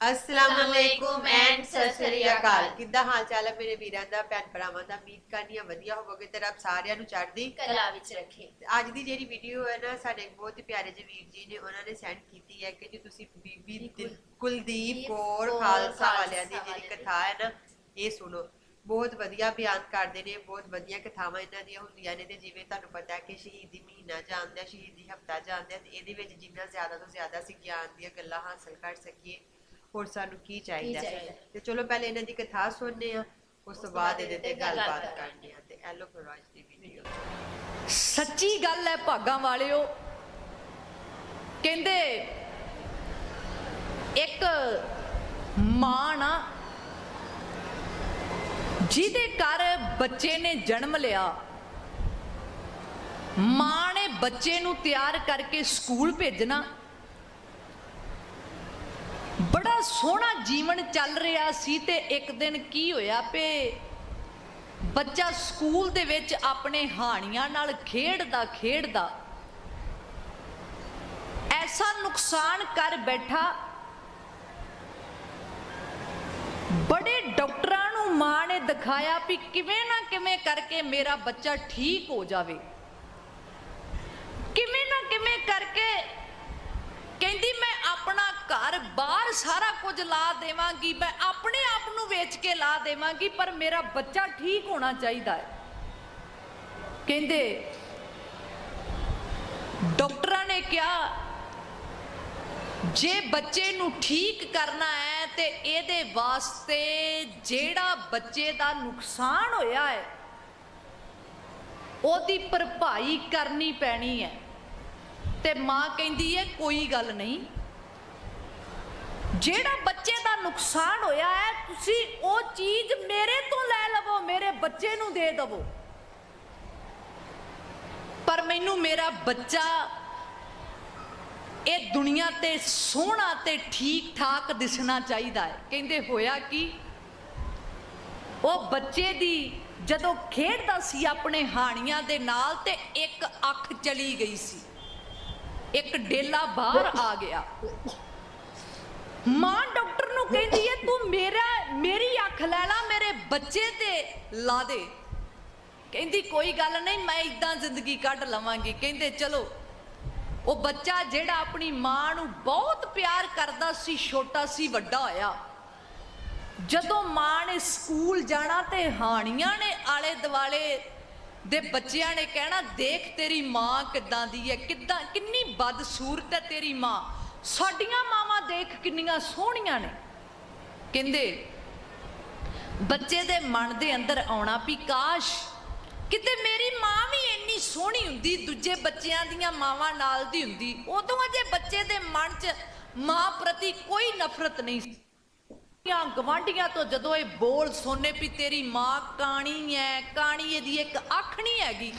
ਅਸਲਾਮ ਅਲੈਕੁਮ and Sat Sri ਅਕਾਲ। ਕਿੱਦਾਂ ਹਾਲ ਚਾਲ ਹੈ ਮੇਰੇ ਵੀਰਾਂ ਦਾ ਭੈਣ ਭਰਾਵਾਂ ਦਾ? ਉਮੀਦ ਕਰਨੀ ਆ ਵਧੀਆ ਹੋਵੋਗੇ ਤੇ ਰੱਬ ਸਾਰਿਆਂ ਨੂੰ ਚੜ੍ਹਦੀ ਕਲਾ ਵਿੱਚ ਰੱਖੇ। ਅੱਜ ਦੀ ਜਿਹੜੀ ਵੀਡੀਓ ਹੈ ਨਾ ਸਾਡੇ ਬਹੁਤ ਹੀ ਪਿਆਰੇ ਜਿਹੇ ਵੀਰ ਜੀ ਨੇ ਉਹਨਾਂ ਨੇ ਸੈਂਡ ਕੀਤੀ ਹੈ ਕਿ ਜੇ ਤੁਸੀਂ ਬੀਬੀ ਦਿਲ- ਕੁਲਦੀਪ ਕੌਰ ਖਾਲਸਾ ਵਾਲਿਆਂ ਦੀ ਜਿਹੜੀ ਦੀ। ਕਥਾ ਹੈ ਨਾ ਇਹ ਸੁਣੋ। ਬਹੁਤ ਵਧੀਆ ਬਿਆਨ ਕਰਦੇ ਨੇ ਬਹੁਤ ਵਧੀਆ ਕਥਾਵਾਂ ਇਹਨਾਂ ਦੀਆਂ ਹੁੰਦੀਆਂ ਨੇ ਤੇ ਜਿਵੇਂ ਤੁਹਾਨੂੰ ਪਤਾ ਹੈ ਕਿ ਸ਼ਹੀਦੀ ਮਹੀਨਾ ਜਾਂਦੇ ਆ ਸ਼ਹੀਦੀ ਹਫਤਾ ਜਾਂਦੇ ਆ ਤੇ ਇਹਦੇ ਵਿੱਚ ਜਿੰਨਾ ਜ਼ਿਆਦਾ ਤੋਂ ਜ਼ਿਆਦਾ ਅਸੀਂ ਗਿਆਨ ਦੀਆਂ ਗੱਲਾਂ ਹਾਸਲ ਕਰ ਸਕੀਏ। ਹੋਰ ਸਾਨੂੰ ਕੀ ਚਾਹੀਦਾ ਹੈ? ਚਾਹੀਦਾ? ਤੇ ਚਲੋ ਪਹਿਲੇ ਇਹਨਾਂ ਦੀ ਕਥਾ ਸੁਣਨੇ ਆ ਉਸ ਤੋਂ ਬਾਅਦ ਇਹਦੇ ਤੇ ਗੱਲਬਾਤ ਕਰਨੀ ਆ ਤੇ ਐਲੋ ਕਰੋ ਅੱਜ ਦੀ ਵੀਡੀਓ ਸੱਚੀ ਗੱਲ ਹੈ ਭਾਗਾਂ ਵਾਲਿਓ ਕਹਿੰਦੇ ਇੱਕ ਮਾਂ ਨਾ ਜਿਹਦੇ ਘਰ ਬੱਚੇ ਨੇ ਜਨਮ ਲਿਆ ਮਾਂ ਨੇ ਬੱਚੇ ਨੂੰ ਤਿਆਰ ਕਰਕੇ ਸਕੂਲ ਭੇਜਣਾ ਬੜਾ ਸੋਹਣਾ ਜੀਵਨ ਚੱਲ ਰਿਹਾ ਸੀ ਤੇ ਇੱਕ ਦਿਨ ਕੀ ਹੋਇਆ ਪੇ? ਬੱਚਾ ਸਕੂਲ ਦੇ ਵਿੱਚ ਆਪਣੇ ਹਾਣੀਆਂ ਨਾਲ ਖੇਡਦਾ ਖੇਡਦਾ। ਐਸਾ ਨੁਕਸਾਨ ਕਰ ਬੈਠਾ। ਬੜੇ ਡਾਕਟਰਾਂ ਨੂੰ ਮਾਂ ਨੇ ਦਿਖਾਇਆ ਵੀ ਕਿਵੇਂ ਨਾ ਕਿਵੇਂ ਕਰਕੇ ਮੇਰਾ ਬੱਚਾ ਠੀਕ ਹੋ ਜਾਵੇ। ਕਿਵੇਂ ਨਾ ਕਿਵੇਂ ਕਰਕੇ ਕਹਿੰਦੀ, ਮੈਂ ਆਪਣਾ ਘਰ ਬਾਹਰ ਸਾਰਾ ਕੁਝ ਲਾ ਦੇਵਾਂਗੀ। ਮੈਂ ਆਪਣੇ ਆਪ ਨੂੰ ਵੇਚ ਕੇ ਲਾ ਦੇਵਾਂਗੀ, ਪਰ ਮੇਰਾ ਬੱਚਾ ਠੀਕ ਹੋਣਾ ਚਾਹੀਦਾ ਹੈ। ਕਹਿੰਦੇ, ਡਾਕਟਰਾਂ ਨੇ ਕਿਹਾ, ਜੇ ਬੱਚੇ ਨੂੰ ਠੀਕ ਕਰਨਾ ਹੈ, ਤੇ ਇਹਦੇ ਵਾਸਤੇ ਜਿਹੜਾ ਬੱਚੇ ਦਾ ਨੁਕਸਾਨ ਹੋਇਆ ਹੈ, ਉਹਦੀ ਭਰਪਾਈ ਕਰਨੀ ਪੈਣੀ ਹੈ। ਤੇ ਮਾਂ ਕਹਿੰਦੀ ਹੈ ਕੋਈ ਗੱਲ ਨਹੀਂ। ਜਿਹੜਾ ਬੱਚੇ ਦਾ ਨੁਕਸਾਨ ਹੋਇਆ ਹੈ, ਤੁਸੀਂ ਉਹ ਚੀਜ਼ ਮੇਰੇ ਤੋਂ ਲੈ ਲਵੋ, ਮੇਰੇ ਬੱਚੇ ਨੂੰ ਦੇ ਦਵੋ। ਪਰ ਮੈਨੂੰ ਮੇਰਾ ਬੱਚਾ ਇਹ ਦੁਨੀਆ ਤੇ ਸੋਹਣਾ ਤੇ ਠੀਕ ਠਾਕ ਦਿਸਣਾ ਚਾਹੀਦਾ ਹੈ। ਕਹਿੰਦੇ ਹੋਇਆ ਕਿ? ਉਹ ਬੱਚੇ ਦੀ ਜਦੋਂ ਖੇਡਦਾ ਸੀ, ਆਪਣੇ ਹਾਣੀਆਂ ਦੇ ਨਾਲ ਤੇ ਇੱਕ ਅੱਖ ਚਲੀ ਗਈ ਸੀ। ਇੱਕ ਡੇਲਾ ਬਾਹਰ ਆ ਗਿਆ। ਮਾਂ ਡਾਕਟਰ ਨੂੰ ਕਹਿੰਦੀ ਹੈ, ਤੂੰ ਮੇਰਾ, ਮੇਰੀ ਅੱਖ ਲੈ ਲਾ, ਮੇਰੇ ਬੱਚੇ ਤੇ ਲਾ ਦੇ। ਕਹਿੰਦੀ, ਕੋਈ ਗੱਲ ਨਹੀਂ, ਮੈਂ ਇਦਾਂ ਜ਼ਿੰਦਗੀ ਕੱਢ ਲਵਾਂਗੀ। ਕਹਿੰਦੇ, ਚਲੋ। ਉਹ ਬੱਚਾ ਜਿਹੜਾ ਆਪਣੀ ਮਾਂ ਨੂੰ ਬਹੁਤ ਪਿਆਰ ਕਰਦਾ ਸੀ, ਛੋਟਾ ਸੀ, ਵੱਡਾ ਹੋਇਆ। ਜਦੋਂ ਮਾਂ ਨੇ ਸਕੂਲ ਜਾਣਾ ਤੇ ਹਾਣੀਆਂ ਨੇ ਆਲੇ ਦੁਆਲੇ ਦੇ ਬੱਚਿਆਂ ਨੇ ਕਹਿਣਾ, ਦੇਖ ਤੇਰੀ ਮਾਂ ਕਿੱਦਾਂ ਦੀ ਹੈ, ਕਿੱਦਾਂ, ਕਿੰਨੀ ਬਦਸੂਰਤ ਹੈ ਤੇਰੀ ਮਾਂ। ਸਾਡੀਆਂ ਮਾਵਾਂ ਦੇਖ ਕਿੰਨੀਆਂ ਸੋਹਣੀਆਂ ਨੇ। ਕਹਿੰਦੇ, ਬੱਚੇ ਦੇ ਮਨ ਦੇ ਅੰਦਰ ਆਉਣਾ ਵੀ ਕਾਸ਼, ਕਿਤੇ ਮੇਰੀ ਮਾਂ ਵੀ ਇੰਨੀ ਸੋਹਣੀ ਹੁੰਦੀ, ਦੂਜੇ ਬੱਚਿਆਂ ਦੀਆਂ ਮਾਵਾਂ ਨਾਲ ਦੀ ਹੁੰਦੀ, ਉਦੋਂ ਅਜੇ ਬੱਚੇ ਦੇ ਮਨ 'ਚ ਮਾਂ ਪ੍ਰਤੀ ਕੋਈ ਨਫ਼ਰਤ ਨਹੀਂ ਸੀ ਗਵਾਂਢੀਆਂ ਤੋਂ ਜਦੋਂ ਇਹ ਬੋਲ ਸੋਨੇ ਵੀ ਤੇਰੀ ਮਾਂ ਕਾਣੀ ਹੈ ਕਾਣੀ ਇਹਦੀ ਇੱਕ ਅੱਖ ਨਹੀਂ ਹੈਗੀ।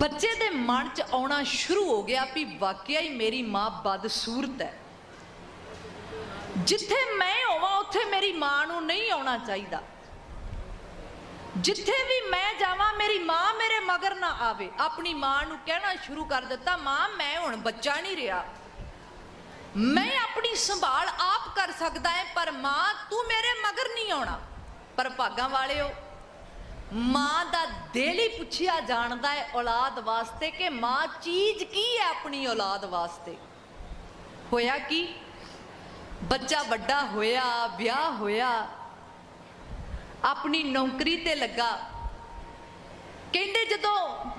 ਬੱਚੇ ਦੇ ਮਨ 'ਚ ਆਉਣਾ ਸ਼ੁਰੂ ਹੋ ਗਿਆ ਵੀ ਵਾਕਿਆ ਹੀ ਮੇਰੀ ਮਾਂ ਬਦਸੂਰਤ ਹੈ ਜਿੱਥੇ ਮੈਂ ਹੋਵਾਂ, ਉੱਥੇ ਮੇਰੀ ਮਾਂ ਨੂੰ ਨਹੀਂ ਆਉਣਾ ਚਾਹੀਦਾ। ਜਿੱਥੇ ਵੀ ਮੈਂ ਜਾਵਾਂ, ਮੇਰੀ ਮਾਂ ਮੇਰੇ ਮਗਰ ਨਾ ਆਵੇ। ਆਪਣੀ ਮਾਂ ਨੂੰ ਕਹਿਣਾ ਸ਼ੁਰੂ ਕਰ ਦਿੱਤਾ, ਮਾਂ, ਮੈਂ ਹੁਣ ਬੱਚਾ ਨਹੀਂ ਰਿਹਾ। ਮੈਂ ਆਪਣੀ ਸੰਭਾਲ ਆਪ ਕਰ ਸਕਦਾ ਹੈ ਪਰ ਮਾਂ ਤੂੰ ਮੇਰੇ ਮਗਰ ਨਹੀਂ ਆਉਣਾ ਪਰ ਭਾਗਾਂ ਵਾਲਿਓ ਮਾਂ ਦਾ ਦਿਲ ਹੀ ਪੁੱਛਿਆ ਜਾਣਦਾ ਹੈ ਔਲਾਦ ਵਾਸਤੇ ਕਿ ਮਾਂ ਚੀਜ਼ ਕੀ ਹੈ ਆਪਣੀ ਔਲਾਦ ਵਾਸਤੇ ਹੋਇਆ ਕੀ ਬੱਚਾ ਵੱਡਾ ਹੋਇਆ ਵਿਆਹ ਹੋਇਆ ਆਪਣੀ ਨੌਕਰੀ ਤੇ ਲੱਗਾ ਕਹਿੰਦੇ ਜਦੋਂ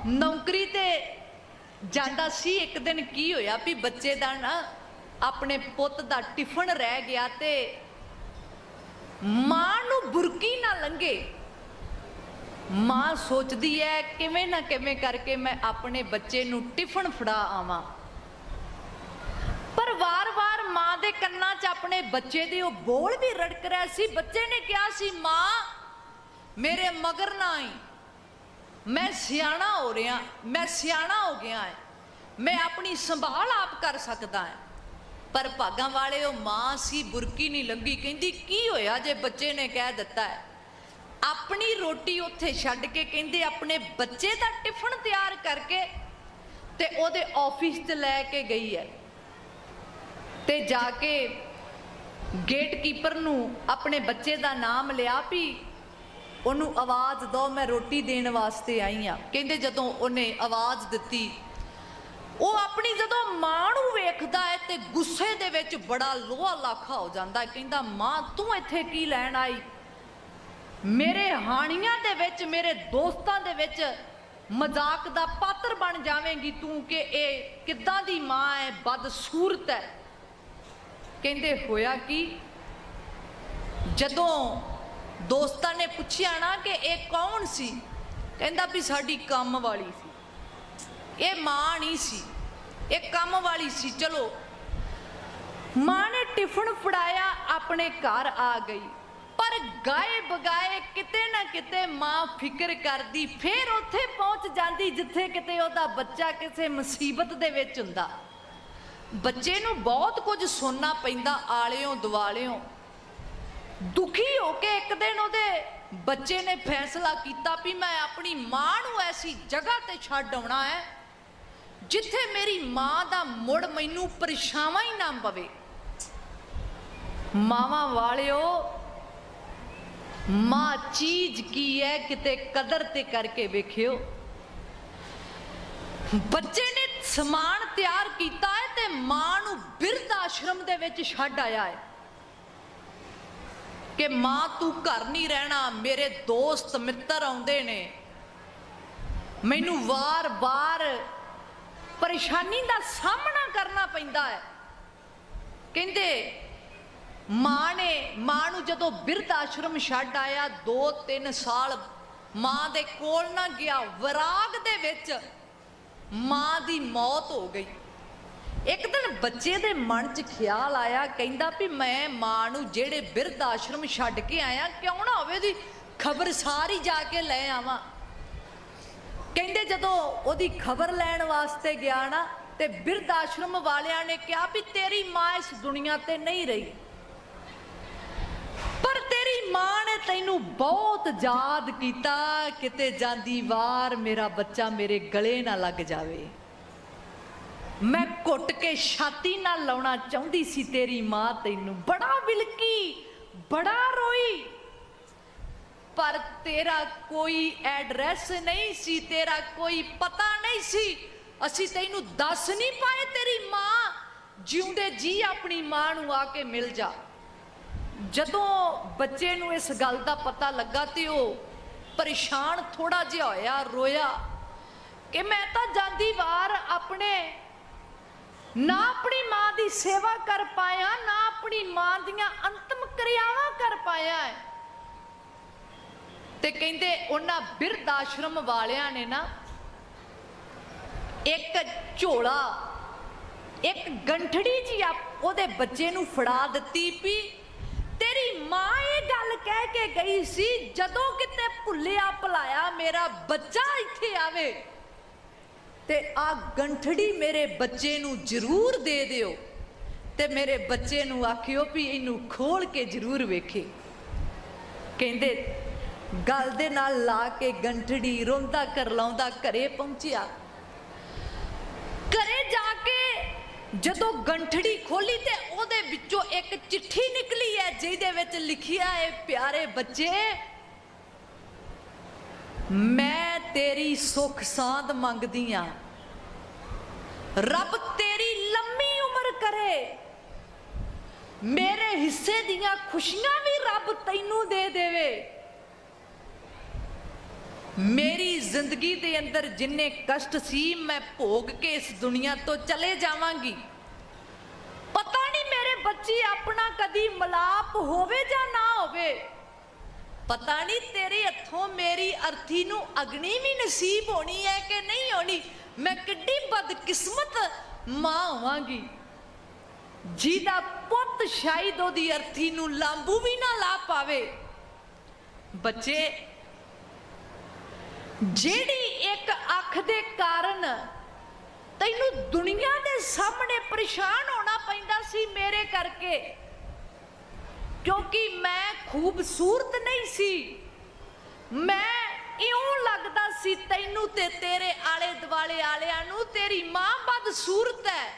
ਨੌਕਰੀ ਤੇ ਜਾਂਦਾ ਸੀ ਇੱਕ ਦਿਨ ਕੀ ਹੋਇਆ ਵੀ ਬੱਚੇ ਦਾ ਨਾ ਆਪਣੇ ਪੁੱਤ ਦਾ ਟਿਫਨ ਰਹਿ ਗਿਆ ਤੇ ਮਾਂ ਨੂੰ ਬੁਰਕੀ ਨਾ ਲੰਗੇ ਮਾਂ ਸੋਚਦੀ ਹੈ ਕਿਵੇਂ ਨਾ ਕਿਵੇਂ ਕਰਕੇ ਮੈਂ ਆਪਣੇ ਬੱਚੇ ਨੂੰ ਟਿਫਨ ਫੜਾ ਆਵਾਂ। ਪਰ ਵਾਰ-ਵਾਰ ਮਾਂ ਦੇ ਕੰਨਾਂ 'ਚ ਆਪਣੇ ਬੱਚੇ ਦੇ ਉਹ ਬੋਲ ਵੀ ਰੜਕ ਰਿਹਾ ਸੀ। ਬੱਚੇ ਨੇ ਕਿਹਾ ਸੀ, ਮਾਂ, ਮੇਰੇ ਮਗਰ ਨਾ ਆਈ। ਮੈਂ ਸਿਆਣਾ ਹੋ ਰਿਹਾ, ਮੈਂ ਸਿਆਣਾ ਹੋ ਗਿਆ ਹੈ ਮੈਂ ਆਪਣੀ ਸੰਭਾਲ ਆਪ ਕਰ ਸਕਦਾ ਹਾਂ ਪਰ ਭਾਗਾਂ ਵਾਲੇ ਉਹ ਮਾਂ ਸੀ, ਬੁਰਕੀ ਨਹੀਂ ਲੱਗੀ। ਕਹਿੰਦੀ, ਕੀ ਹੋਇਆ ਜੇ ਬੱਚੇ ਨੇ ਕਹਿ ਦਿੱਤਾ ਹੈ? ਆਪਣੀ ਰੋਟੀ ਉੱਥੇ ਛੱਡ ਕੇ ਕਹਿੰਦੇ ਆਪਣੇ ਬੱਚੇ ਦਾ ਟਿਫਨ ਤਿਆਰ ਕਰਕੇ ਤੇ ਉਹਦੇ ਆਫਿਸ 'ਚ ਲੈ ਕੇ ਗਈ ਹੈ। ਤੇ ਜਾ ਕੇ ਗੇਟਕੀਪਰ ਨੂੰ ਆਪਣੇ ਬੱਚੇ ਦਾ ਨਾਮ ਲਿਆ ਵੀ ਉਹਨੂੰ ਆਵਾਜ਼ ਦੋ, ਮੈਂ ਰੋਟੀ ਦੇਣ ਵਾਸਤੇ ਆਈ ਆ ਕਹਿੰਦੇ ਜਦੋਂ ਉਹਨੇ ਆਵਾਜ਼ ਦਿੱਤੀ ਉਹ ਆਪਣੀ ਜਦੋਂ ਮਾਂ ਨੂੰ ਵੇਖਦਾ ਹੈ ਤੇ ਗੁੱਸੇ ਦੇ ਵਿੱਚ ਬੜਾ ਲੋਹਾ ਲਾਖਾ ਹੋ ਜਾਂਦਾ ਕਹਿੰਦਾ, ਮਾਂ, ਤੂੰ ਇੱਥੇ ਕੀ ਲੈਣ ਆਈ? ਮੇਰੇ ਹਾਣੀਆਂ ਦੇ ਵਿੱਚ, ਮੇਰੇ ਦੋਸਤਾਂ ਦੇ ਵਿੱਚ ਮਜ਼ਾਕ ਦਾ ਪਾਤਰ ਬਣ ਜਾਵੇਂਗੀ ਤੂੰ ਕਿ ਇਹ ਕਿੱਦਾਂ ਦੀ ਮਾਂ ਹੈ, ਬਦਸੂਰਤ ਹੈ? ਕਹਿੰਦੇ, ਹੋਇਆ ਕੀ? ਜਦੋਂ ਦੋਸਤਾਂ ਨੇ ਪੁੱਛਿਆ ਨਾ ਕਿ ਇਹ ਕੌਣ ਸੀ, ਕਹਿੰਦਾ ਵੀ ਸਾਡੀ ਕੰਮ ਵਾਲੀ ਸੀ। ਇਹ ਮਾਂ ਨਹੀਂ ਸੀ। ਇਹ ਕੰਮ ਵਾਲੀ ਸੀ, ਚਲੋ। ਮਾਂ ਨੇ ਟਿਫਨ ਫੜਾਇਆ, ਆਪਣੇ ਘਰ ਆ ਗਈ। ਪਰ ਗਾਏ ਬਗਾਏ ਕਿਤੇ ਨਾ ਕਿਤੇ ਮਾਂ ਫਿਕਰ ਕਰਦੀ, ਫੇਰ ਉੱਥੇ ਪਹੁੰਚ ਜਾਂਦੀ ਜਿੱਥੇ ਕਿਤੇ ਉਹਦਾ ਬੱਚਾ ਕਿਸੇ ਮੁਸੀਬਤ ਦੇ ਵਿੱਚ ਹੁੰਦਾ। ਬੱਚੇ ਨੂੰ ਬਹੁਤ ਕੁਝ ਸੁਣਨਾ ਪੈਂਦਾ, ਆਲਿਓ ਦੁਆਲਿਓਂ। ਦੁਖੀ ਹੋ ਕੇ ਇੱਕ ਦਿਨ ਉਹਦੇ ਬੱਚੇ ਨੇ ਫੈਸਲਾ ਕੀਤਾ ਵੀ ਮੈਂ ਆਪਣੀ ਮਾਂ ਨੂੰ ਐਸੀ ਜਗ੍ਹਾ ਤੇ ਛੱਡ ਆਉਣਾ ਹੈ ਜਿੱਥੇ ਮੇਰੀ ਮਾਂ ਦਾ ਮੁੜ ਮੈਨੂੰ ਪਰਛਾਵਾਂ ਹੀ ਨਾ ਪਵੇ। ਮਾਵਾਂ ਵਾਲਿਓ, ਮਾਂ ਚੀਜ਼ ਕੀ ਹੈ ਕਿਤੇ ਕਦਰ ਤੇ ਕਰਕੇ ਵੇਖਿਓ। ਬੱਚੇ ਨੇ ਸਮਾਨ ਤਿਆਰ ਕੀਤਾ ਹੈ ਤੇ ਮਾਂ ਨੂੰ ਬਿਰਧ ਆਸ਼ਰਮ ਦੇ ਵਿੱਚ ਛੱਡ ਆਇਆ ਹੈ। ਕਿ ਮਾਂ, ਤੂੰ ਘਰ ਨਹੀਂ ਰਹਿਣਾ, ਮੇਰੇ ਦੋਸਤ ਮਿੱਤਰ ਆਉਂਦੇ ਨੇ। ਮੈਨੂੰ ਵਾਰ-ਵਾਰ ਪਰੇਸ਼ਾਨੀ ਦਾ ਸਾਹਮਣਾ ਕਰਨਾ ਪੈਂਦਾ ਹੈ। ਕਹਿੰਦੇ, ਮਾਂ ਨੇ, ਮਾਂ ਨੂੰ ਜਦੋਂ ਬਿਰਧ ਆਸ਼ਰਮ ਛੱਡ ਆਇਆ 2-3 ਸਾਲ ਮਾਂ ਦੇ ਕੋਲ ਨਾ ਗਿਆ, ਵਿਰਾਗ ਦੇ ਵਿੱਚ ਮਾਂ ਦੀ ਮੌਤ ਹੋ ਗਈ। ਇੱਕ ਦਿਨ ਬੱਚੇ ਦੇ ਮਨ 'ਚ ਖਿਆਲ ਆਇਆ, ਕਹਿੰਦਾ ਵੀ ਮੈਂ ਮਾਂ ਨੂੰ ਜਿਹੜੇ ਬਿਰਧ ਆਸ਼ਰਮ ਛੱਡ ਕੇ ਆਇਆ, ਕਿਉਂ ਨਾ ਹੋਵੇ ਦੀ ਖਬਰ ਸਾਰੀ ਜਾ ਕੇ ਲੈ ਆਵਾਂ। ਕਹਿੰਦੇ ਜਦੋਂ ਉਹਦੀ ਖਬਰ ਲੈਣ ਵਾਸਤੇ ਗਿਆ ਨਾ, ਤੇ ਬਿਰਧ ਆਸ਼ਰਮ ਵਾਲਿਆਂ ਨੇ ਕਿਹਾ ਵੀ ਤੇਰੀ ਮਾਂ ਇਸ ਦੁਨੀਆ ਤੇ ਨਹੀਂ ਰਹੀ। ਪਰ ਤੇਰੀ ਮਾਂ ਨੇ ਤੈਨੂੰ ਬਹੁਤ ਯਾਦ ਕੀਤਾ, ਕਿਤੇ ਜਾਂਦੀ ਵਾਰ ਮੇਰਾ ਬੱਚਾ ਮੇਰੇ ਗਲੇ ਨਾ ਲੱਗ ਜਾਵੇ। ਮੈਂ ਘੁੱਟ ਕੇ ਛਾਤੀ ਨਾਲ ਲਾਉਣਾ ਚਾਹੁੰਦੀ ਸੀ ਤੇਰੀ ਮਾਂ ਤੈਨੂੰ। ਬੜਾ ਵਿਲਕੀ, ਬੜਾ ਰੋਈ। ਪਰ ਤੇਰਾ ਕੋਈ ਐਡਰੈਸ ਨਹੀਂ ਸੀ, ਤੇਰਾ ਕੋਈ ਪਤਾ ਨਹੀਂ ਸੀ। ਅਸੀਂ ਤੈਨੂੰ ਦੱਸ ਨਹੀਂ ਪਾਏ ਤੇਰੀ ਮਾਂ। ਜਿਉਂਦੇ ਜੀ ਆਪਣੀ ਮਾਂ ਨੂੰ ਆ ਕੇ ਮਿਲ ਜਾ। ਜਦੋਂ ਬੱਚੇ ਨੂੰ ਇਸ ਗੱਲ ਦਾ ਪਤਾ ਲੱਗਾ ਤੇ ਉਹ ਪਰੇਸ਼ਾਨ ਥੋੜਾ ਜਿਹਾ ਹੋਇਆ, ਰੋਇਆ ਕਿ ਮੈਂ ਤਾਂ ਜਾਂਦੀ ਵਾਰ ਆਪਣੇ ਨਾ ਆਪਣੀ ਮਾਂ ਦੀ ਸੇਵਾ ਕਰ ਪਾਇਆ, ਨਾ ਆਪਣੀ ਮਾਂ ਦੀਆਂ ਅੰਤਮ ਕਿਰਿਆਵਾਂ ਕਰ ਪਾਇਆ ਹੈ। ਤੇ ਕਹਿੰਦੇ ਉਹਨਾਂ ਬਿਰਧ ਆਸ਼ਰਮ ਵਾਲਿਆਂ ਨੇ ਨਾ ਇੱਕ ਝੋਲਾ, ਇੱਕ ਗੰਠੜੀ ਜੀ ਆ ਉਹਦੇ ਬੱਚੇ ਨੂੰ ਫੜਾ ਦਿੱਤੀ ਵੀ ਤੇਰੀ ਮਾਂ ਇਹ ਗੱਲ ਕਹਿ ਕੇ ਗਈ ਸੀ, ਜਦੋਂ ਕਿਤੇ ਭੁੱਲਿਆ ਭੁਲਾਇਆ ਮੇਰਾ ਬੱਚਾ ਇੱਥੇ ਆਵੇ ਤੇ ਆ ਗੰਠੜੀ ਮੇਰੇ ਬੱਚੇ ਨੂੰ ਜ਼ਰੂਰ ਦੇ ਦਿਓ ਤੇ ਮੇਰੇ ਬੱਚੇ ਨੂੰ ਆਖਿਓ ਵੀ ਇਹਨੂੰ ਖੋਲ ਕੇ ਜ਼ਰੂਰ ਵੇਖੇ। ਕਹਿੰਦੇ ਗਲ ਦੇ ਨਾਲ ਲਾ ਕੇ ਗੰਠੜੀ ਰੋਂਦਾ ਕਰ ਲਾਉਂਦਾ ਘਰੇ ਪਹੁੰਚਿਆ। ਘਰੇ ਜਾ ਕੇ ਜਦੋਂ ਗੰਠੜੀ ਖੋਲੀ ਤੇ ਉਹਦੇ ਵਿੱਚੋਂ ਇੱਕ ਚਿੱਠੀ ਨਿਕਲੀ ਹੈ, ਜਿਹਦੇ ਵਿੱਚ ਲਿਖਿਆ ਹੈ, ਪਿਆਰੇ ਬੱਚੇ, ਮੈਂ ਤੇਰੀ ਸੁਖ ਸਾਂਦ ਮੰਗਦੀ ਆ। ਰੱਬ ਤੇਰੀ ਲੰਮੀ ਉਮਰ ਕਰੇ। ਮੇਰੇ ਹਿੱਸੇ ਦੀਆਂ ਖੁਸ਼ੀਆਂ ਵੀ ਰੱਬ ਤੈਨੂੰ ਦੇ ਦੇਵੇ। ਮੇਰੀ ਜ਼ਿੰਦਗੀ ਦੇ ਅੰਦਰ ਜਿੰਨੇ ਕਸ਼ਟ ਸੀ, ਮੈਂ ਭੋਗ ਕੇ ਇਸ ਦੁਨੀਆ ਤੋਂ ਚਲੇ ਜਾਵਾਂਗੀ। ਪਤਾ ਨਹੀਂ ਮੇਰੇ ਬੱਚੇ ਆਪਣਾ ਕਦੀ ਮਲਾਪ ਹੋਵੇ ਜਾਂ ਨਾ ਹੋਵੇ। ਪਤਾ ਨਹੀਂ ਤੇਰੇ ਹੱਥੋਂ ਮੇਰੀ ਅਰਥੀ ਨੂੰ ਅਗਨੀ ਵੀ ਨਸੀਬ ਹੋਣੀ ਹੈ ਕਿ ਨਹੀਂ ਹੋਣੀ। ਮੈਂ ਕਿੱਡੀ ਬਦਕਿਸਮਤ ਮਾਂ ਹੋਵਾਂਗੀ। ਜਿਹਦਾ ਪੁੱਤ ਸ਼ਾਇਦ ਉਹਦੀ ਅਰਥੀ ਨੂੰ ਲਾਂਬੂ ਵੀ ਨਾ ਲਾ ਪਾਵੇ। ਬੱਚੇ ਜਿਹੜੀ ਇੱਕ ਅੱਖ ਦੇ ਕਾਰਨ ਤੈਨੂੰ ਦੁਨੀਆ ਦੇ ਸਾਹਮਣੇ ਪਰੇਸ਼ਾਨ ਹੋਣਾ ਪੈਂਦਾ ਸੀ ਮੇਰੇ ਕਰਕੇ, ਕਿਉਂਕਿ ਮੈਂ ਖੂਬਸੂਰਤ ਨਹੀਂ ਸੀ। ਮੈਂ ਇਉਂ ਲੱਗਦਾ ਸੀ, ਤੈਨੂੰ ਤੇ ਤੇਰੇ ਆਲੇ ਦੁਆਲੇ ਵਾਲਿਆਂ ਨੂੰ ਤੇਰੀ ਮਾਂ ਬਦਸੂਰਤ ਹੈ।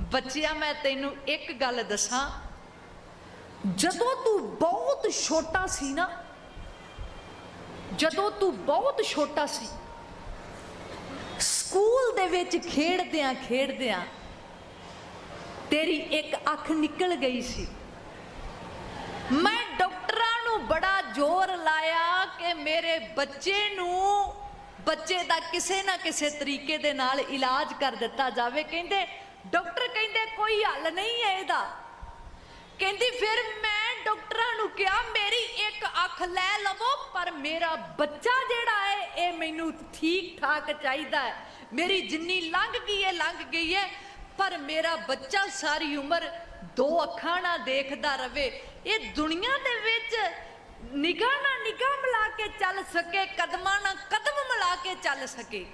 ਬੱਚਿਆ, ਮੈਂ ਤੈਨੂੰ ਇੱਕ ਗੱਲ ਦੱਸਾਂ, ਜਦੋਂ ਤੂੰ ਬਹੁਤ ਛੋਟਾ ਸੀ ਨਾ ਜਦੋਂ ਤੂੰ ਬਹੁਤ ਛੋਟਾ ਸੀ, ਸਕੂਲ ਦੇ ਵਿੱਚ ਖੇਡਦਿਆਂ ਖੇਡਦਿਆਂ ਤੇਰੀ ਇੱਕ ਅੱਖ ਨਿਕਲ ਗਈ ਸੀ। ਮੈਂ ਡਾਕਟਰਾਂ ਨੂੰ ਬੜਾ ਜ਼ੋਰ ਲਾਇਆ ਕਿ ਮੇਰੇ ਬੱਚੇ ਨੂੰ ਬੱਚੇ ਦਾ ਕਿਸੇ ਨਾ ਕਿਸੇ ਤਰੀਕੇ ਦੇ ਨਾਲ ਇਲਾਜ ਕਰ ਦਿੱਤਾ ਜਾਵੇ। ਕਹਿੰਦੇ, ਡਾਕਟਰ ਕਹਿੰਦੇ, ਕੋਈ ਹੱਲ ਨਹੀਂ ਹੈ ਇਹਦਾ। ਕਹਿੰਦੀ, ਫਿਰ ਮੈਂ ਡਾਕਟਰਾਂ ਨੂੰ ਕਿਹਾ, ਮੇਰੀ ਇੱਕ ਅੱਖ ਲੈ ਲਵੋ, ਪਰ ਮੇਰਾ ਬੱਚਾ ਜਿਹੜਾ ਹੈ, ਇਹ ਮੈਨੂੰ ਠੀਕ ਠਾਕ ਚਾਹੀਦਾ ਹੈ। ਮੇਰੀ ਜਿੰਨੀ ਲੰਘ ਗਈ ਹੈ, ਲੰਘ ਗਈ ਹੈ, ਪਰ ਮੇਰਾ ਬੱਚਾ ਸਾਰੀ ਉਮਰ ਦੋ ਅੱਖਾਂ ਨਾਲ ਦੇਖਦਾ ਰਵੇ। ਇਹ ਦੁਨੀਆ ਦੇ ਵਿੱਚ ਨਿਗਾਹ ਨਾਲ ਨਿਗਾਹ ਮਿਲਾ ਕੇ ਚੱਲ ਸਕੇ, ਕਦਮਾਂ ਨਾਲ ਕਦਮ ਮਿਲਾ ਕੇ ਚੱਲ ਸਕੇ।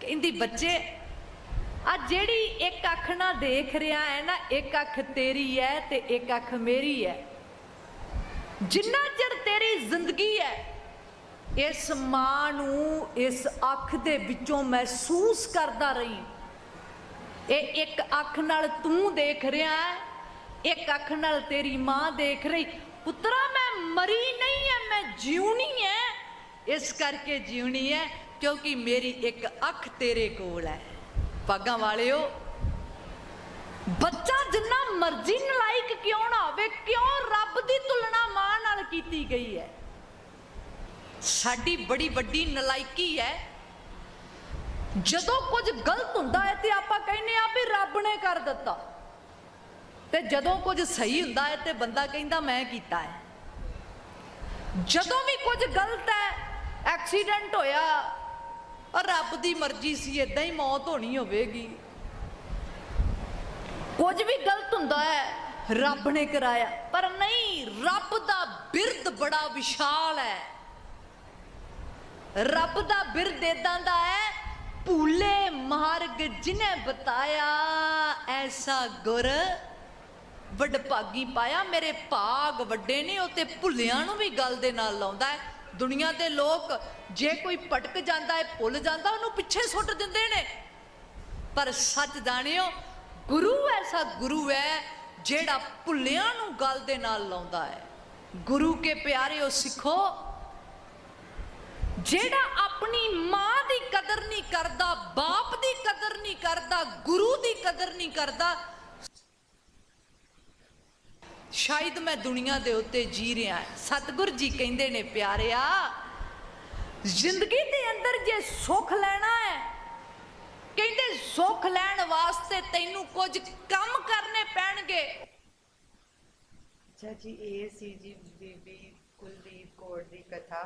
ਕਹਿੰਦੀ, ਬੱਚੇ ਆ ਜਿਹੜੀ ਇੱਕ ਅੱਖ ਨਾਲ ਦੇਖ ਰਿਹਾ ਹੈ ਨਾ, ਇੱਕ ਅੱਖ ਤੇਰੀ ਹੈ ਤੇ ਇੱਕ ਅੱਖ ਮੇਰੀ ਹੈ। ਜਿੰਨਾ ਚਿਰ ਤੇਰੀ ਜ਼ਿੰਦਗੀ ਹੈ, ਇਸ ਮਾਂ ਨੂੰ ਇਸ ਅੱਖ ਦੇ ਵਿੱਚੋਂ ਮਹਿਸੂਸ ਕਰਦਾ ਰਹੀ। ਇਹ ਇੱਕ ਅੱਖ ਨਾਲ ਤੂੰ ਦੇਖ ਰਿਹਾ ਹੈ, ਇੱਕ ਅੱਖ ਨਾਲ ਤੇਰੀ ਮਾਂ ਦੇਖ ਰਹੀ। ਪੁੱਤਰਾ, ਮੈਂ ਮਰੀ ਨਹੀਂ ਐ ਮੈਂ ਜਿਉਣੀ ਐ ਇਸ ਕਰਕੇ ਜਿਉਣੀ ਐ ਕਿਉਂਕਿ ਮੇਰੀ ਇੱਕ ਅੱਖ ਤੇਰੇ ਕੋਲ ਹੈ। ਪਾਗਾਂ ਵਾਲਿਓ ਬੱਚਾ ਜਿੰਨਾ ਮਰਜ਼ੀ ਨਲਾਇਕ ਕਿਉਂ ਨਾ ਹੋਵੇ, ਕਿਉਂ ਰੱਬ ਦੀ ਤੁਲਨਾ ਮਾਂ ਨਾਲ ਕੀਤੀ ਗਈ ਹੈ? ਸਾਡੀ ਬੜੀ ਵੱਡੀ ਨਲਾਇਕੀ ਹੈ। ਜਦੋਂ ਕੁਝ ਗਲਤ ਹੁੰਦਾ ਹੈ ਤੇ ਆਪਾਂ ਕਹਿੰਦੇ ਆ ਵੀ ਰੱਬ ਨੇ ਕਰ ਦਿੱਤਾ। ਤੇ ਜਦੋਂ ਕੁਝ ਸਹੀ ਹੁੰਦਾ ਹੈ ਤੇ ਬੰਦਾ ਕਹਿੰਦਾ, ਮੈਂ ਕੀਤਾ ਹੈ। ਜਦੋਂ ਵੀ ਕੁਝ ਗਲਤ ਹੈ, ਐਕਸੀਡੈਂਟ ਹੋਇਆ, ਰੱਬ ਦੀ ਮਰਜ਼ੀ ਸੀ ਇਦਾਂ ਹੀ ਮੌਤ ਹੋਣੀ ਹੋਵੇਗੀ। ਕੁਝ ਵੀ ਗਲਤ ਹੁੰਦਾ ਹੈ, ਰੱਬ ਨੇ ਕਰਾਇਆ। ਪਰ ਨਹੀਂ, ਰੱਬ ਦਾ ਬਿਰਦ ਬੜਾ ਵਿਸ਼ਾਲ ਹੈ। ਰੱਬ ਦਾ ਬਿਰਦ ਇਦਾਂ ਦਾ ਹੈ, ਭੂਲੇ ਮਾਰਗ ਜਿਨੇ ਬਤਾਇਆ, ਐਸਾ ਗੁਰ ਵਡਭਾਗੀ ਪਾਇਆ। ਮੇਰੇ ਭਾਗ ਵੱਡੇ ਨੇ, ਉਹ ਤੇ ਭੁੱਲਿਆਂ ਨੂੰ ਵੀ ਗੱਲ ਦੇ ਨਾਲ ਲਾਉਂਦਾ ਹੈ। ਦੁਨੀਆ ਦੇ ਲੋਕ, ਜੇ ਕੋਈ ਭਟਕ ਜਾਂਦਾ ਹੈ, ਭੁੱਲ ਜਾਂਦਾ, ਉਹਨੂੰ ਪਿੱਛੇ ਸੁੱਟ ਦਿੰਦੇ ਨੇ। ਪਰ ਸੱਚ ਜਾਣਿਓ ਗੁਰੂ ਐਸਾ ਗੁਰੂ ਹੈ ਜਿਹੜਾ ਭੁੱਲਿਆਂ ਨੂੰ ਗੱਲ ਦੇ ਨਾਲ ਲਾਉਂਦਾ ਹੈ। ਗੁਰੂ ਕੇ ਪਿਆਰਿਓ ਸਿੱਖੋ, ਜਿਹੜਾ ਆਪਣੀ ਮਾਂ ਦੀ ਕਦਰ ਨਹੀਂ ਕਰਦਾ, ਬਾਪ ਦੀ ਕਦਰ ਨਹੀਂ ਕਰਦਾ, ਗੁਰੂ ਦੀ ਕਦਰ ਨਹੀਂ ਕਰਦਾ, ਸ਼ਾਇਦ ਮੈਂ ਦੁਨੀਆ ਦੇ ਉੱਤੇ ਜੀ ਰਿਹਾ ਸਤਿਗੁਰ ਜੀ ਕਹਿੰਦੇ ਨੇ, ਪਿਆਰਿਆ, ਜ਼ਿੰਦਗੀ ਦੇ ਅੰਦਰ ਜੇ ਸੁੱਖ ਲੈਣਾ ਹੈ ਕਹਿੰਦੇ ਸੁੱਖ ਲੈਣ ਵਾਸਤੇ ਤੈਨੂੰ ਕੁਝ ਕੰਮ ਕਰਨੇ ਪੈਣਗੇ। ਅੱਛਾ ਜੀ ਇਹ ਸੀ ਜੀ ਬੀਬੀ ਕੁਲਦੀਪ ਕੌਰ ਦੀ ਕਥਾ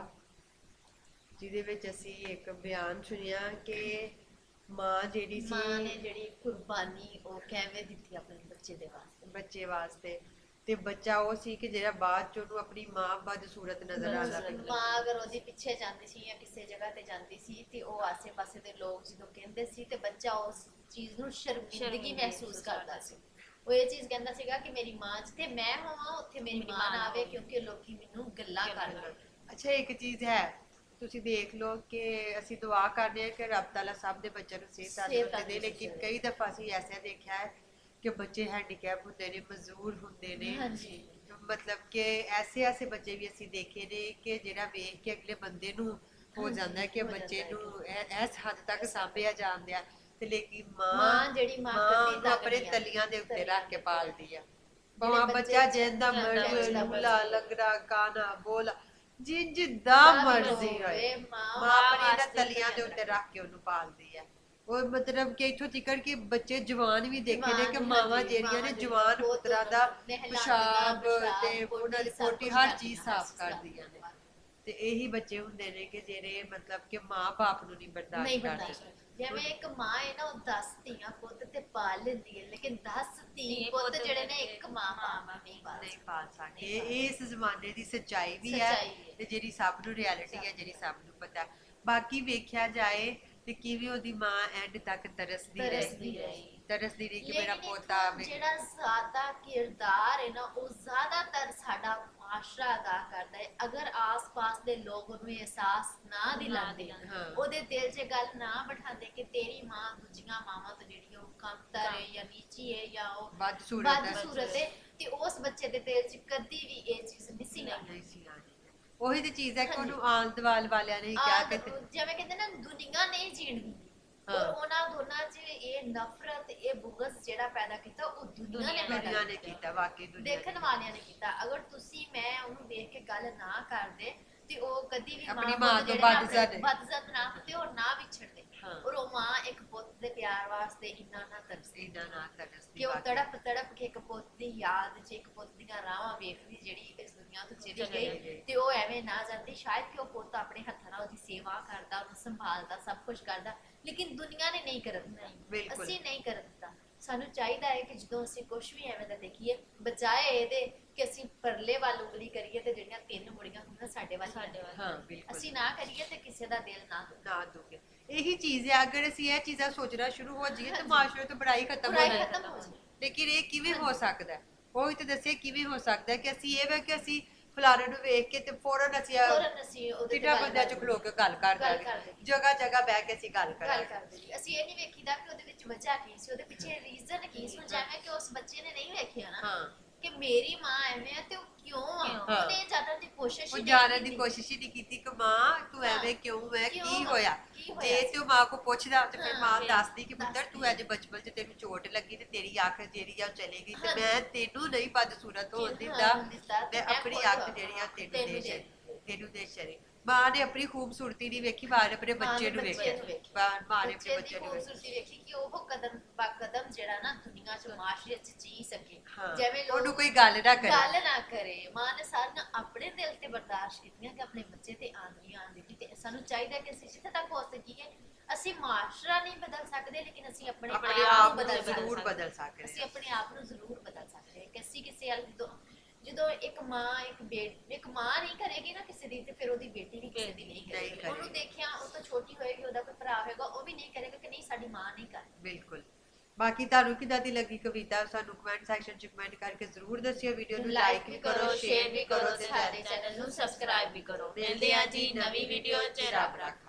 ਜਿਹਦੇ ਵਿੱਚ ਅਸੀਂ ਇੱਕ ਬਿਆਨ ਸੁਣਿਆ ਕਿ ਮਾਂ ਜਿਹੜੀ ਮਾਂ ਨੇ ਸੀ ਜਿਹੜੀ ਕੁਰਬਾਨੀ ਉਹ ਕਿਵੇਂ ਦਿੱਤੀ ਆਪਣੇ ਬੱਚੇ ਦੇ ਵਾਸਤੇ? ਬੱਚੇ ਵਾਸਤੇ। ਤੇ ਬੱਚਾ ਉਹ ਸੀ ਕਿ ਜਿਹੜਾ ਬਾਅਦ ਚ ਉਹਨੂੰ ਆਪਣੀ ਮਾਂ ਬਦਸੂਰਤ ਨਜ਼ਰ ਆਉਂਦਾ ਮਾਂ ਅਗਰ ਉਹਦੇ ਪਿੱਛੇ ਜਾਂਦੀ ਸੀ ਜਾਂ ਕਿਸੇ ਜਗ੍ਹਾ ਤੇ ਜਾਂਦੀ ਸੀ ਤੇ ਉਹ ਆਸੇ-ਪਾਸੇ ਦੇ ਲੋਕ ਜਦੋਂ ਕਹਿੰਦੇ ਸੀ ਤੇ ਬੱਚਾ ਉਸ ਚੀਜ਼ ਨੂੰ ਸ਼ਰਮਿੰਦਗੀ ਮਹਿਸੂਸ ਕਰਦਾ ਸੀ। ਉਹ ਇਹ ਚੀਜ਼ ਕਹਿੰਦਾ ਸੀਗਾ ਕਿ ਮੇਰੀ ਮਾਂ ਜਿੱਥੇ ਮੈਂ ਹੋਵਾਂ ਉੱਥੇ ਮੇਰੀ ਮਾਂ ਨਾ ਆਵੇ। ਕਿਉਂਕਿ ਲੋਕੀ ਮੈਨੂੰ ਗੱਲਾਂ ਕਰਨ ਅੱਛਾ ਇੱਕ ਚੀਜ਼ ਹੈ ਤੁਸੀਂ ਦੇਖ ਲਓ ਕਿ ਅਸੀਂ ਦੁਆ ਕਰਦੇ ਹਾਂ ਕਿ ਰੱਬ ਤਾਲਾ ਸਭ ਦੇ ਬੱਚਿਆਂ ਨੂੰ ਸਿਹਤ ਤੰਦਰੁਸਤੀ ਦੇ ਲੇਕਿਨ ਕਈ ਦਫਾ ਅਸੀਂ ਐਸਾ ਦੇਖਿਆ ਹੈ ਕਿ ਬੱਚੇ ਹੈਂਡੀਕੈਪ ਹੁੰਦੇ ਨੇ ਮਜ਼ਦੂਰ ਹੁੰਦੇ ਨੇ। ਹਾਂਜੀ। ਮਤਲਬ ਕਿ ਐਸੇ ਐਸੇ ਬੱਚੇ ਵੀ ਅਸੀਂ ਦੇਖੇ ਨੇ ਕਿ ਜਿਹੜਾ ਵੇਖ ਕੇ ਅਗਲੇ ਬੰਦੇ ਨੂੰ ਹੋ ਜਾਂਦਾ ਕਿ ਬੱਚੇ ਨੂੰ ਇਸ ਹੱਦ ਤੱਕ ਸਾਂਭਿਆ ਜਾਂਦਾ ਤੇ ਲੇਕਿਨ ਮਾਂ ਜਿਹੜੀ ਮਾਂ ਕਰਦੀ ਨੂੰ ਆਪਣੇ ਆ। ਤਲੀਆਂ ਦੇ ਉੱਤੇ ਰੱਖ ਕੇ ਪਾਲਦੀ ਆ। ਭਾਵੇਂ ਬੱਚੇ ਜਿੰਦਾ ਮਰਜ਼ੀ। ਲੰਗੜਾ ਕਾਨਾ ਬੋਲਾ ਜਿ ਜਿੱਦਾਂ ਮਰਜ਼ੀ ਹੋਏ। ਮਾਂ ਆਪਣੀ ਤਲੀਆਂ ਦੇ ਉੱਤੇ ਰੱਖ ਕੇ ਉਹਨੂੰ ਪਾਲਦੀ ਹੈ ਉਹ ਮਤਲਬ ਕਿ ਇਥੋਂ ਤੀਕਰ ਕਿ ਬੱਚੇ ਜਵਾਨ ਵੀ ਦੇਖੇ ਨੇ ਕਿ ਜਵਾਨ, ਮਾਵਾਂ ਹਾਂਜੀ, ਜਿਹੜੀਆਂ ਨੇ ਮਾਵਾਂ ਜਵਾਨ ਬਹੁਤ ਪੁੱਤਰਾਂ ਦਾ ਪਿਸ਼ਾਬ ਪਿਸ਼ਾਬ, ਤੇ ਉਹਨਾਂ ਦੀ ਸਭ ਪੋਟੀ ਹਰ ਚੀਜ਼ ਸਾਫ਼ ਕਰਦੀਆਂ ਨੇ। ਤੇ ਇਹੀ ਬੱਚੇ ਹੁੰਦੇ ਨੇ ਕਿ ਜਿਹੜੇ ਮਤਲਬ ਕਿ ਮਾਂ ਬਾਪ ਨੂੰ ਨਹੀਂ ਬਰਦਾਸ਼ਤ ਨਹੀਂ ਕਰਦੇ ਬਰਦਾਸ਼ਤ ਜਿਵੇਂ ਇੱਕ ਮਾਂ ਹੈ ਨਾ ਉਹ 10 ਧੀਆਂ ਪੁੱਤ ਤੇ ਪਾਲ ਲੈਂਦੀ ਹੈ ਲੇਕਿਨ 10 ਧੀ ਧੀ ਪੁੱਤ ਪੁੱਤ ਜਿਹੜੇ ਨੇ ਇੱਕ ਮਾਂ ਨਹੀਂ ਪਾਲ ਨਹੀਂ ਪਾਲ ਸਕਦੇ। ਇਹ ਇਸ ਜ਼ਮਾਨੇ ਦੀ ਸੱਚਾਈ ਵੀ ਹੈ ਸੱਚਾਈ ਹੈ। ਤੇ ਜਿਹੜੀ ਸਭ ਨੂੰ ਰਿਐਲਿਟੀ ਹੈ ਜਿਹੜੀ ਸਭ ਨੂੰ ਪਤਾ ਹੈ। ਬਾਕੀ ਵੇਖਿਆ ਜਾਏ ਤੇ ਕਿਵੇਂ ਉਹਦੀ ਮਾਂ ਐਂਡ ਤੱਕ ਤਰਸਦੀ ਤਰਸਦੀ ਰਹੀ। ਤਰਸਦੀ ਰਹੀ ਕਿ ਮੇਰਾ ਪੋਤਾ ਆਵੇ ਜਿਹੜਾ ਜ਼ਿਆਦਾ ਕਿਰਦਾਰ ਹੈ ਨਾ ਉਹ ਜ਼ਿਆਦਾਤਰ ਸਾਡਾ ਮਾਸ਼ਰਾ ਅਦਾ ਕਰਦਾ ਹੈ ਅਗਰ ਆਸ-ਪਾਸ ਦੇ ਲੋਕ ਉਹਨੂੰ ਅਹਿਸਾਸ ਨਾ ਦਿਲਾਉਂਦੇ। ਉਹਦੇ ਦਿਲ 'ਚ ਗੱਲ ਨਾ ਬਿਠਾਉਂਦੇ ਕਿ ਤੇਰੀ ਮਾਂ ਦੂਜੀਆਂ ਮਾਵਾਂ ਤੋਂ ਜਿਹੜੀ ਉਹ ਕਮਤਰ ਹੈ ਜਾਂ ਨੀਚੀ ਹੈ ਜਾਂ ਉਹ ਬਦਸੂਰਤ ਹੈ। ਤੇ ਉਸ ਬੱਚੇ ਦੇ ਦਿਲ 'ਚ ਕਦੀ ਵੀ ਇਹ ਚੀਜ਼ ਨਹੀਂ ਸੀ ਆਉਣੀ ਨਹੀਂ ਸੀ ਉਹੀ ਤੇ ਚੀਜ਼ ਹੈ ਕਿ ਉਹਨੂੰ ਆਲ ਦਵਾਲ ਵਾਲਿਆਂ ਨੇ ਹੀ ਕਿਹਾ ਕਿ ਜਿਵੇਂ ਕਹਿੰਦੇ ਨਾ ਦੁਨੀਆ ਨਹੀਂ ਜੀਣ ਦਿੰਦੀ ਹਾਂ। ਔਰ ਉਹਨਾਂ ਦੋਨਾਂ 'ਚ ਇਹ ਨਫ਼ਰਤ ਇਹ ਬੁਗਜ਼ ਜਿਹੜਾ ਪੈਦਾ ਕੀਤਾ ਉਹ ਦੁਨੀਆ ਨੇ ਪੈਦਾ ਦੁਨੀਆ ਨੇ ਕੀਤਾ। ਕੀਤਾ ਵਾਕਈ ਦੁਨੀਆ ਦੇਖਣ ਵਾਲਿਆਂ ਨੇ ਕੀਤਾ। ਅਗਰ ਤੁਸੀਂ ਮੈਂ ਉਹਨੂੰ ਦੇਖ ਕੇ ਗੱਲ ਨਾ ਕਰਦੇ ਤੇ ਉਹ ਕਦੀ ਵੀ ਆਪਣੀ ਮਾਂ ਤੋਂ ਵੱਧ ਜਾਂਦੇ। ਵੱਧ ਨਾ ਹੁੰਦੇ ਔਰ ਨਾ ਵਿਛੜਦੇ ਹਾਂ। ਔਰ ਉਹ ਮਾਂ ਇੱਕ ਪੁੱਤ ਦੇ ਪਿਆਰ ਵਾਸਤੇ ਇੰਨਾ ਨਾ ਤਰਸਦੀ ਇੰਨਾ ਨਾ ਤਰਸਦੀ ਕਿ ਉਹ। ਤੜਪ ਤੜਪ ਕੇ ਇੱਕ ਪੁੱਤ ਦੀ ਯਾਦ 'ਚ ਇੱਕ ਪੁੱਤ ਦੀਆਂ ਰਾਹਾਂ ਵੇਖਦੀ ਜਿਹੜੀ ਇਸ ਦੁਨੀਆ ਤੋਂ ਚਲੀ ਚਲੀ ਗਈ ਗਈ। ਤੇ ਉਹ ਐਵੇਂ ਨਾ ਜਾਂਦੀ ਸ਼ਾਇਦ ਕਿ ਉਹ ਪੁੱਤ ਆਪਣੇ ਹੱਥਾਂ ਨਾਲ ਉਹਦੀ ਸੇਵਾ ਕਰਦਾ ਉਹਨੂੰ ਸੰਭਾਲਦਾ ਸਭ ਕੁਝ ਕਰਦਾ ਲੇਕਿਨ ਦੁਨੀਆ ਨੇ ਨਹੀਂ ਦਿੱਤਾ ਬਿਲਕੁਲ। ਅਸੀਂ ਨਹੀਂ ਦਿੱਤਾ ਸਾਨੂੰ ਚਾਹੀਦਾ ਹੈ ਕਿ ਜਦੋਂ ਅਸੀਂ ਕੁਝ ਵੀ ਐਵੇਂ ਦਾ ਦੇਖੀਏ ਬਚਾਏ ਇਹਦੇ ਕਿ ਅਸੀਂ ਪਰਲੇ ਵੱਲ ਉਂਗਲੀ ਕਰੀਏ ਤੇ ਜਿਹੜੀਆਂ ਤਿੰਨ ਮੁੜੀਆਂ ਹੁੰਦੀਆਂ ਸਾਡੇ ਵੱਲ ਸਾਡੇ ਵੱਲ। ਹਾਂ ਬਿਲਕੁਲ। ਅਸੀਂ ਨਾ ਕਰੀਏ ਤੇ ਕਿਸੇ ਦਾ ਦਿਲ ਨਾ ਦੁਖੇ। ਨਾ ਦੁਖੇ। ਇਹੀ ਚੀਜ਼ ਹੈ ਅਗਰ ਅਸੀਂ ਇਹ ਚੀਜ਼ਾਂ ਸੋਚਣਾ ਸ਼ੁਰੂ ਹੋ ਜਾਈਏ ਤਾਂ ਮਾਸ਼ਰੇ ਤੋਂ ਬੜਾਈ ਖਤਮ ਹੋ ਜਾਏ। ਲੇਕਿਨ ਇਹ ਕਿਵੇਂ ਹੋ ਸਕਦਾ ਹੈ? ਉਹ ਹੀ ਤਾਂ ਦੱਸਿਆ ਕਿਵੇਂ ਹੋ ਸਕਦਾ ਹੈ ਕਿ ਅਸੀਂ ਇਹ ਵੇ ਕਿ ਅਸੀਂ ਫਲਾਣੇ ਨੂੰ ਵੇਖ ਕੇ ਤੇ ਫੌਰਨ ਅਸੀਂ ਫੌਰਨ ਅਸੀਂ ਉਹਦੇ ਤੇ ਤਿੰਨਾਂ ਗੱਲ ਬੰਦਿਆਂ ਚ ਖਲੋ ਕੇ ਗੱਲ ਕਰ ਗੱਲ ਦਾਂਗੇ ਕਰ ਦੇਣੀ। ਜਗ੍ਹਾ ਜਗ੍ਹਾ ਬਹਿ ਕੇ ਅਸੀਂ ਗੱਲ ਗੱਲ ਕਰਾਂਗੇ ਕਰਦੇ ਜੀ ਅਸੀਂ ਇਹ ਨਹੀਂ ਵੇਖੀਦਾ ਕਿ ਉਹਦੇ ਵਿੱਚ ਵਜ੍ਹਾ ਕੀ ਸੀ ਉਹਦੇ ਪਿੱਛੇ ਰੀਜ਼ਨ ਕੀ ਸੀ। ਹੁਣ ਜਿਵੇਂ ਕਿ ਉਸ ਬੱਚੇ ਨੇ ਨਹੀਂ ਵੇਖਿਆ ਨਾ ਹਾਂ। ਕਿ ਮੇਰੀ ਮਾਂ ਐਵੇਂ ਹੈ ਤੇ ਉਹ ਕਿਉਂ ਆ? ਹਾਂ। ਉਹਨੇ ਜਾਣਨ ਦੀ ਕੋਸ਼ਿਸ਼ ਉਹ ਹੀ ਨਹੀਂ ਜਾਣਨ ਦੀ ਕੀਤੀ। ਕੋਸ਼ਿਸ਼ ਹੀ ਨਹੀਂ ਕੀਤੀ ਕਿ ਮਾਂ ਤੂੰ ਹਾਂ। ਐਵੇਂ ਕਿਉਂ ਹੈ ਕਿਉਂ ਕੀ ਆ? ਹੋਇਆ ਕੀ ਹੋਇਆ ਜੇ ਸੀ? ਤੂੰ ਮਾਂ ਕੋ ਪੁੱਛਦਾ ਤੇ ਫਿਰ ਹਾਂ, ਮਾਂ ਫਿਰ ਦੱਸਦੀ ਕਿ ਪੁੱਤਰ। ਤੂੰ ਅੱਜ ਬਚਪਨ 'ਚ ਤੈਨੂੰ ਚੋਟ ਲੱਗੀ ਤੇ ਤੇਰੀ ਅੱਖ ਜਿਹੜੀ ਆ ਉਹ ਚਲੀ ਗਈ ਤੇ ਹਾਂ। ਮੈਂ ਤੈਨੂੰ ਨਹੀਂ ਬਦਸੂਰਤ ਹੋਣ ਹਾਂ, ਦਿੱਤਾ ਦਿੱਤਾ ਤੇ ਮੈਂ ਮੈਂ ਆਪਣੀ ਖੁਦ ਅੱਖ ਜਿਹੜੀ ਆ ਤੈਨੂੰ ਤੈਨੂੰ ਦੇ ਛੜੀ ਤੈਨੂੰ ਦੇ ਛੜੀ ਮਾਂ ਨੇ ਆਪਣੀ ਖੂਬਸੂਰਤੀ ਨਹੀਂ ਵੇਖੀ ਮਾਂ ਨੇ ਆਪਣੇ ਬੱਚੇ ਨੂੰ ਵੇਖਿਆ। ਮਾਂ ਮਾਂ ਨੇ ਆਪਣੇ ਬੱਚੇ ਨੂੰ ਵੇਖਿਆ। ਖੂਬਸੂਰਤੀ ਵੇਖੀ ਕਿ ਉਹ ਕਦਮ ਬਾ ਕਦਮ ਜਿਹੜਾ ਨਾ ਦੁਨੀਆ 'ਚ ਮਾਸ਼ਰੇ 'ਚ ਜੀ ਸਕੇ। ਜਿਵੇਂ ਲੋਕ ਉਹਨੂੰ ਕੋਈ ਗੱਲ ਨਾ ਕਰੇ। ਗੱਲ ਨਾ ਕਰੇ। ਮਾਂ ਨੇ ਸਾਰੀਆਂ ਆਪਣੇ ਦਿਲ ਤੇ ਬਰਦਾਸ਼ਤ ਕੀਤੀਆਂ ਕਿ ਆਪਣੇ ਬੱਚੇ ਤੇ ਆਂਦੀਆਂ ਆਂਦੀ ਤੇ ਸਾਨੂੰ ਚਾਹੀਦਾ ਕਿ ਅਸੀਂ ਜਿੱਥੇ ਤੱਕ ਹੋ ਸਕੀਏ ਅਸੀਂ ਮਾਸ਼ਰਾ ਨਹੀਂ ਬਦਲ ਸਕਦੇ ਲੇਕਿਨ ਅਸੀਂ ਆਪਣੇ ਆਪ ਨੂੰ ਬਦਲ ਜ਼ਰੂਰ ਸਕਦੇ। ਬਦਲ ਸਕਦੇ। ਅਸੀਂ ਆਪਣੇ ਆਪ ਨੂੰ ਜ਼ਰੂਰ ਬਦਲ ਸਕਦੇ। ਹਾਂ ਕਿ ਅਸੀਂ ਕਿਸੇ ਜਦੋਂ ਇੱਕ ਮਾਂ ਇੱਕ ਬੇਟ ਇੱਕ ਮਾਂ ਨਹੀਂ ਕਰੇਗੀ ਨਾ ਕਿਸੇ ਦੀ ਤੇ ਫਿਰ ਉਹਦੀ ਬੇਟੀ ਵੀ ਕਿਸੇ ਦੀ ਨਹੀਂ ਕਰੇਗੀ। ਕਰੇਗੀ। ਉਹਨੂੰ ਦੇਖਿਆ ਉਹ ਤਾਂ ਛੋਟੀ ਹੋਏਗੀ ਉਹਦਾ ਕੋਈ ਭਰਾ ਹੋਏਗਾ ਉਹ ਵੀ ਨਹੀਂ ਕਰੇਗਾ ਕਿ ਨਹੀਂ ਸਾਡੀ ਮਾਂ ਨਹੀਂ ਕਰ ਬਿਲਕੁਲ। ਬਾਕੀ ਤੁਹਾਨੂੰ ਕਿਦਾਂ ਦੀ ਲੱਗੀ ਕਵਿਤਾ ਸਾਨੂੰ ਕਮੈਂਟ ਸੈਕਸ਼ਨ 'ਚ ਕਮੈਂਟ ਕਰਕੇ ਜ਼ਰੂਰ ਦੱਸਿਓ ਵੀਡੀਓ ਨੂੰ ਲਾਈਕ ਵੀ ਕਰੋ ਸ਼ੇਅਰ ਵੀ ਕਰੋ ਤੇ ਸਾਡੇ ਚੈਨਲ ਨੂੰ ਸਬਸਕ੍ਰਾਈਬ ਵੀ ਕਰੋ। ਮਿਲਦੇ ਆ ਜੀ ਨਵੀਂ ਵੀਡੀਓ ਚ ਰੱਬ ਰੱਖਾ।